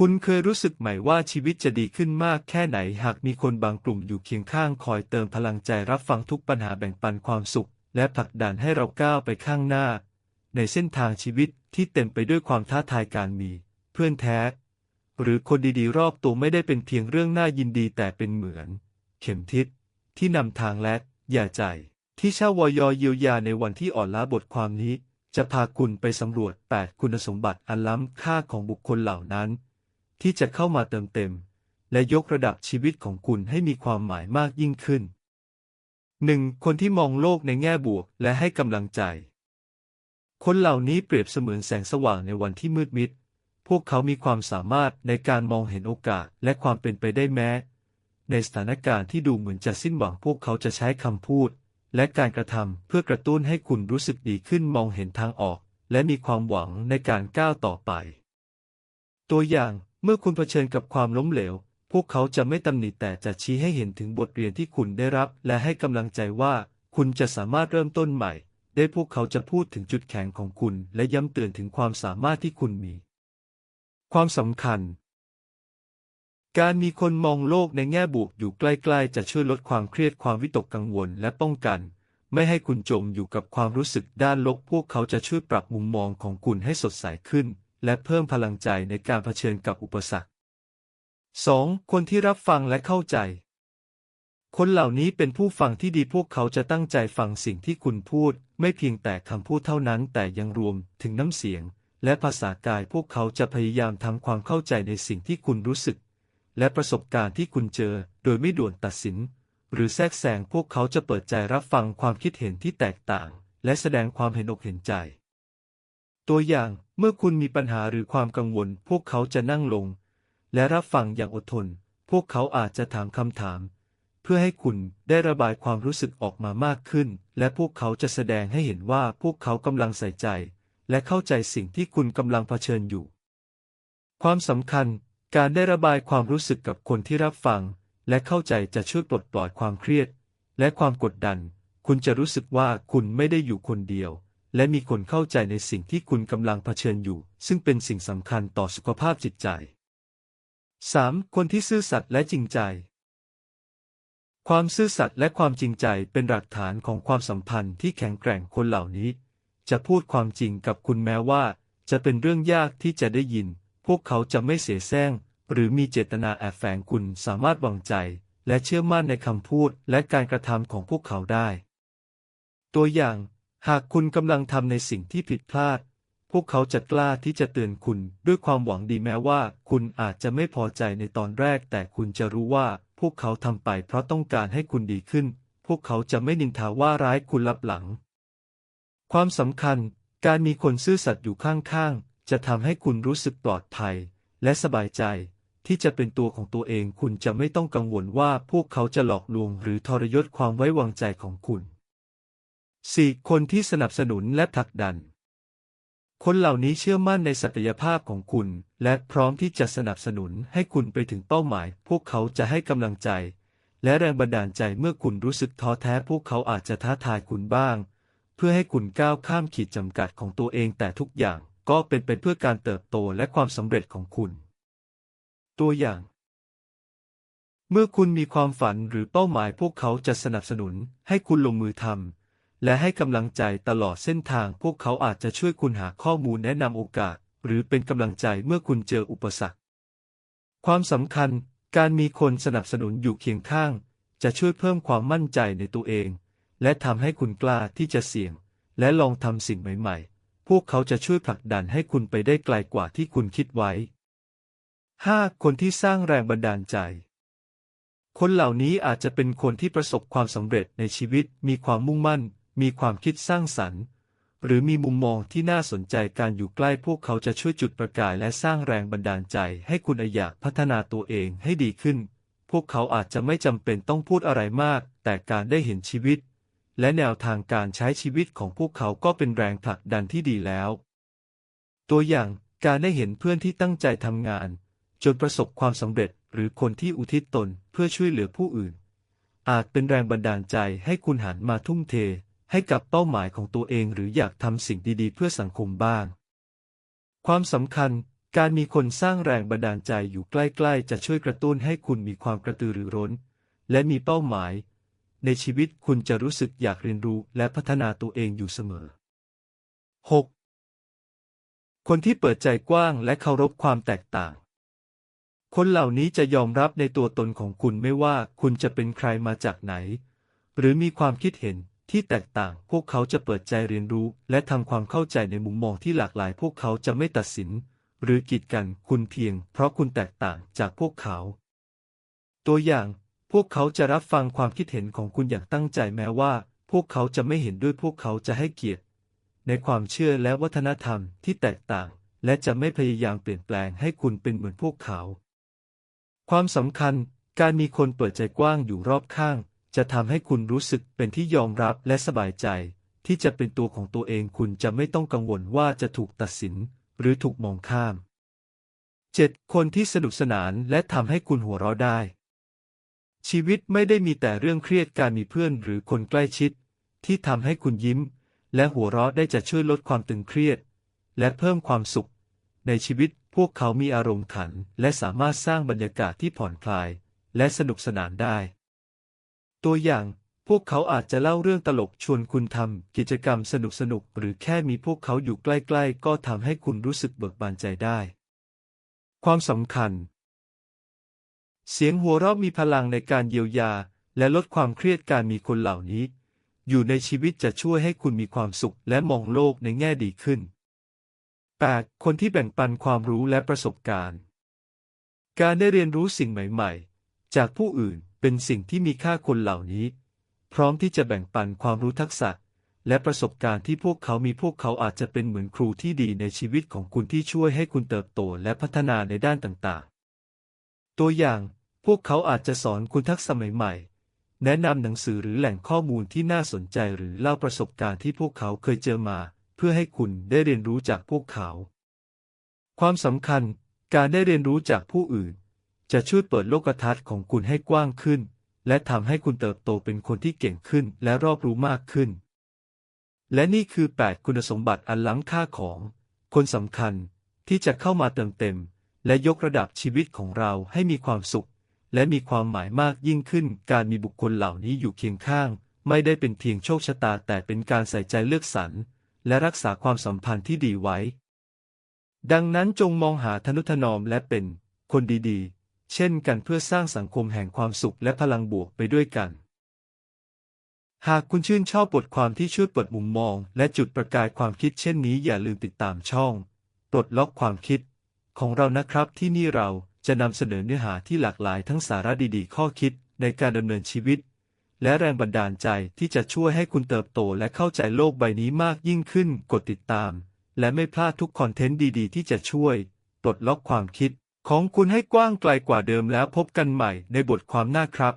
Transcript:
คุณเคยรู้สึกไหมว่าชีวิตจะดีขึ้นมากแค่ไหนหากมีคนบางกลุ่มอยู่เคียงข้างคอยเติมพลังใจรับฟังทุกปัญหาแบ่งปันความสุข และผลักดันให้เราก้าวไปข้างหน้า ในเส้นทางชีวิตที่เต็มไปด้วยความท้าทายการมี เพื่อนแท้ หรือคนดีๆ รอบตัวไม่ได้เป็นเพียงเรื่องน่ายินดีแต่เป็นเหมือน เข็มทิศที่นำทางและอย่าใจ ที่เช่าวอยเยียวยาในวันที่อ่อนล้าบทความนี้ จะพาคุณไปสำรวจ 8 คุณสมบัติอันล้ำค่าของบุคคลเหล่านั้น ที่จะเข้ามาเติมเต็ม และยกระดับชีวิตของคุณให้มีความหมายมากยิ่งขึ้น 1. คนที่มองโลกในแง่บวกและให้กำลังใจ คนเหล่านี้เปรียบเสมือนแสงสว่างในวันที่มืดมิด พวกเขามีความสามารถในการมองเห็นโอกาสและความเป็นไปได้แม้ ในสถานการณ์ที่ดูเหมือนจะสิ้นหวังพวกเขาจะใช้คำพูด และการกระทำเพื่อกระตุ้นให้คุณรู้สึกดีขึ้นมองเห็นทางออก และมีความหวังในการก้าวต่อไป ตัวอย่าง เมื่อคุณเผชิญกับความล้มเหลว พวกเขาจะไม่ตำหนิแต่จะชี้ให้เห็นถึงบทเรียนที่คุณได้รับ และให้กำลังใจว่าคุณจะสามารถเริ่มต้นใหม่ ได้พวกเขาจะพูดถึงจุดแข็งของคุณ และย้ำเตือนถึงความสามารถที่คุณมี ความสำคัญ การมีคนมองโลกในแง่บวกอยู่ใกล้ๆ จะช่วยลดความเครียดความวิตกกังวลและป้องกัน ไม่ให้คุณจมอยู่กับความรู้สึกด้านลบ พวกเขาจะช่วยปรับมุมมองของคุณให้สดใสขึ้น และเพิ่มพลังใจในการเผชิญกับอุปสรรค 2. คนที่รับฟังและเข้าใจ คนเหล่านี้เป็นผู้ฟังที่ดีพวกเขาจะตั้งใจฟังสิ่งที่คุณพูด ไม่เพียงแต่คำพูดเท่านั้น แต่ยังรวมถึงน้ำเสียง และภาษากายพวกเขาจะพยายามทำความเข้าใจในสิ่งที่คุณรู้สึก และประสบการณ์ที่คุณเจอ โดยไม่ด่วนตัดสิน หรือแทรกแซงพวกเขาจะเปิดใจรับฟังความคิดเห็นที่แตกต่าง และแสดงความเห็นอกเห็นใจ ตัวอย่าง เมื่อคุณมีปัญหาหรือความกังวล พวกเขาจะนั่งลง และรับฟังอย่างอดทน พวกเขาอาจจะถามคำถาม เพื่อให้คุณได้ระบายความรู้สึกออกมามากขึ้น และพวกเขาจะแสดงให้เห็นว่าพวกเขากำลังใส่ใจ และเข้าใจสิ่งที่คุณกำลังเผชิญอยู่ ความสำคัญ การได้ระบายความรู้สึกกับคนที่รับฟัง และเข้าใจจะช่วยปลดปล่อยความเครียด และความกดดัน คุณจะรู้สึกว่าคุณไม่ได้อยู่คนเดียว และมีคนเข้าใจในสิ่งที่คุณกำลังเผชิญอยู่ ซึ่งเป็นสิ่งสำคัญต่อสุขภาพจิตใจ 3. คนที่ซื่อสัตย์และจริงใจ ความซื่อสัตย์และความจริงใจเป็นหลักฐานของความสัมพันธ์ที่แข็งแกร่งคนเหล่านี้ จะพูดความจริงกับคุณแม้ว่า จะเป็นเรื่องยากที่จะได้ยิน พวกเขาจะไม่เสียแซงหรือมีเจตนาแอบแฝงคุณสามารถวางใจ และเชื่อมั่นในคำพูดและการกระทำของพวกเขาได้ ตัวอย่าง หากคุณกำลังทำในสิ่งที่ผิดพลาด พวกเขาจะกล้าที่จะเตือนคุณด้วยความหวังดีแม้ว่า คุณอาจจะไม่พอใจในตอนแรก แต่คุณจะรู้ว่า พวกเขาทำไปเพราะต้องการให้คุณดีขึ้น พวกเขาจะไม่นินทาว่าร้ายคุณลับหลัง ความสำคัญ การมีคนซื่อสัตย์อยู่ข้างๆ จะทำให้คุณรู้สึกปลอดภัย และสบายใจ ที่จะเป็นตัวของตัวเอง คุณจะไม่ต้องกังวลว่าพวกเขาจะหลอกลวง หรือทรยศความไว้วางใจของคุณ 4. คนที่สนับสนุนและผลักดัน คนเหล่านี้เชื่อมั่นในศักยภาพของคุณ และพร้อมที่จะสนับสนุนให้คุณไปถึงเป้าหมาย พวกเขาจะให้กำลังใจ และแรงบันดาลใจเมื่อคุณรู้สึกท้อแท้ พวกเขาอาจจะท้าทายคุณบ้าง เพื่อให้คุณก้าวข้ามขีดจำกัดของตัวเองแต่ทุกอย่างก็เป็นไปเพื่อการเติบโตและความสำเร็จของคุณ ตัวอย่างเมื่อคุณมีความฝันหรือเป้าหมายพวกเขาจะสนับสนุนให้คุณลงมือทำ และให้กำลังใจตลอดเส้นทาง พวกเขาอาจจะช่วยคุณหาข้อมูลแนะนำโอกาส หรือเป็นกำลังใจเมื่อคุณเจออุปสรรค ความสำคัญ การมีคนสนับสนุนอยู่เคียงข้าง จะช่วยเพิ่มความมั่นใจในตัวเอง และทำให้คุณกล้าที่จะเสี่ยง และลองทำสิ่งใหม่ๆ พวกเขาจะช่วยผลักดันให้คุณไปได้ไกลกว่าที่คุณคิดไว้ 5. คนที่สร้างแรงบันดาลใจ คนเหล่านี้อาจจะเป็นคนที่ประสบความสำเร็จในชีวิต มีความมุ่งมั่น มีความคิดสร้างสรรค์ หรือมีมุมมองที่น่าสนใจการอยู่ใกล้พวกเขาจะช่วยจุดประกายและสร้างแรงบันดาลใจให้คุณอยากพัฒนาตัวเองให้ดีขึ้น พวกเขาอาจจะไม่จำเป็นต้องพูดอะไรมาก แต่การได้เห็นชีวิต และแนวทางการใช้ชีวิตของพวกเขาก็เป็นแรงผลักดันที่ดีแล้ว ตัวอย่างการได้เห็นเพื่อนที่ตั้งใจทำงาน จนประสบความสำเร็จหรือคนที่อุทิศตนเพื่อช่วยเหลือผู้อื่น อาจเป็นแรงบันดาลใจให้คุณหันมาทุ่มเท ให้กับเป้าหมายของตัวเองหรืออยากทำสิ่งดีๆ เพื่อสังคมบ้าง ความสำคัญ การมีคนสร้างแรงบันดาลใจอยู่ใกล้ๆ จะช่วยกระตุ้นให้คุณมีความกระตือรือร้น และมีเป้าหมาย ในชีวิตคุณจะรู้สึกอยากเรียนรู้และพัฒนาตัวเองอยู่เสมอ 6. คนที่เปิดใจกว้างและเคารพความแตกต่างคนเหล่านี้จะยอมรับในตัวตนของคุณไม่ว่าคุณจะเป็นใครมาจากไหน หรือมีความคิดเห็น ที่แตกต่าง พวกเขาจะเปิดใจเรียนรู้ และทำความเข้าใจในมุมมองที่หลากหลาย พวกเขาจะไม่ตัดสิน หรือกีดกันคุณเพียง เพราะคุณแตกต่างจากพวกเขา ตัวอย่าง พวกเขาจะรับฟังความคิดเห็นของคุณอย่างตั้งใจแม้ว่า พวกเขาจะไม่เห็นด้วยพวกเขาจะให้เกียรติ ในความเชื่อและวัฒนธรรมที่แตกต่าง และจะไม่พยายามเปลี่ยนแปลงให้คุณเป็นเหมือนพวกเขา ความสำคัญ การมีคนเปิดใจกว้างอยู่รอบข้าง จะทำให้คุณรู้สึกเป็นที่ยอมรับและสบายใจ ที่จะเป็นตัวของตัวเองคุณจะไม่ต้องกังวลว่าจะถูกตัดสิน หรือถูกมองข้าม 7. คนที่สนุกสนานและทำให้คุณหัวเราะได้ ชีวิตไม่ได้มีแต่เรื่องเครียดการมีเพื่อนหรือคนใกล้ชิด ที่ทำให้คุณยิ้ม และหัวเราะได้จะช่วยลดความตึงเครียด และเพิ่มความสุข ในชีวิตพวกเขามีอารมณ์ขัน และสามารถสร้างบรรยากาศที่ผ่อนคลาย และสนุกสนานได้ ตัวอย่างพวกเขาอาจจะเล่าเรื่องตลกชวนคุณทำกิจกรรมสนุกๆหรือแค่มีพวกเขาอยู่ใกล้ ๆ ก็ทำให้คุณรู้สึกเบิกบานใจได้ ความสำคัญ เสียงหัวเราะมีพลังในการเยียวยา และลดความเครียดการมีคนเหล่านี้ อยู่ในชีวิตจะช่วยให้คุณมีความสุขและมองโลกในแง่ดีขึ้น 8. คนที่แบ่งปันความรู้และประสบการณ์ การได้เรียนรู้สิ่งใหม่ ๆ จากผู้อื่น เป็นสิ่งที่มีค่าคนเหล่านี้ พร้อมที่จะแบ่งปันความรู้ทักษะ และประสบการณ์ที่พวกเขามีพวกเขาอาจจะเป็นเหมือนครูที่ดีในชีวิตของคุณที่ช่วยให้คุณเติบโตและพัฒนาในด้านต่างๆ ตัวอย่างพวกเขาอาจจะสอนคุณทักษะใหม่ๆ แนะนำหนังสือหรือแหล่งข้อมูลที่น่าสนใจหรือเล่าประสบการณ์ที่พวกเขาเคยเจอมา เพื่อให้คุณได้เรียนรู้จากพวกเขา ความสำคัญการได้เรียนรู้จากผู้อื่น จะช่วยเปิดโลกทัศน์ของคุณให้กว้างขึ้น และทำให้คุณเติบโตเป็นคนที่เก่งขึ้นและรอบรู้มากขึ้น และนี่คือ 8 คุณสมบัติอันล้ำค่าของ คนสำคัญที่จะเข้ามาเติมเต็ม และยกระดับชีวิตของเราให้มีความสุข และมีความหมายมากยิ่งขึ้น การมีบุคคลเหล่านี้อยู่เคียงข้าง ไม่ได้เป็นเพียงโชคชะตาแต่เป็นการใส่ใจเลือกสรรและรักษาความสัมพันธ์ที่ดีไว้ ดังนั้นจงมองหาทนุถนอมและเป็นคนดีๆ เช่นกันเพื่อสร้างสังคมแห่งความสุขและพลังบวกไปด้วยกัน หากคุณชื่นชอบบทความที่ช่วยเปิดมุมมอง และจุดประกายความคิดเช่นนี้อย่าลืมติดตามช่องปลดล็อกความคิด ของเรานะครับที่นี่เราจะนำเสนอเนื้อหาที่หลากหลายทั้งสาระดีๆ ข้อคิดในการดำเนินชีวิต และแรงบันดาลใจที่จะช่วยให้คุณเติบโตและเข้าใจโลกใบนี้มากยิ่งขึ้น กดติดตาม และไม่พลาดทุกคอนเทนต์ดีๆ ที่จะช่วย ปลดล็อกความคิด ของคุณให้กว้างไกลกว่าเดิมแล้วพบกันใหม่ในบทความหน้าครับ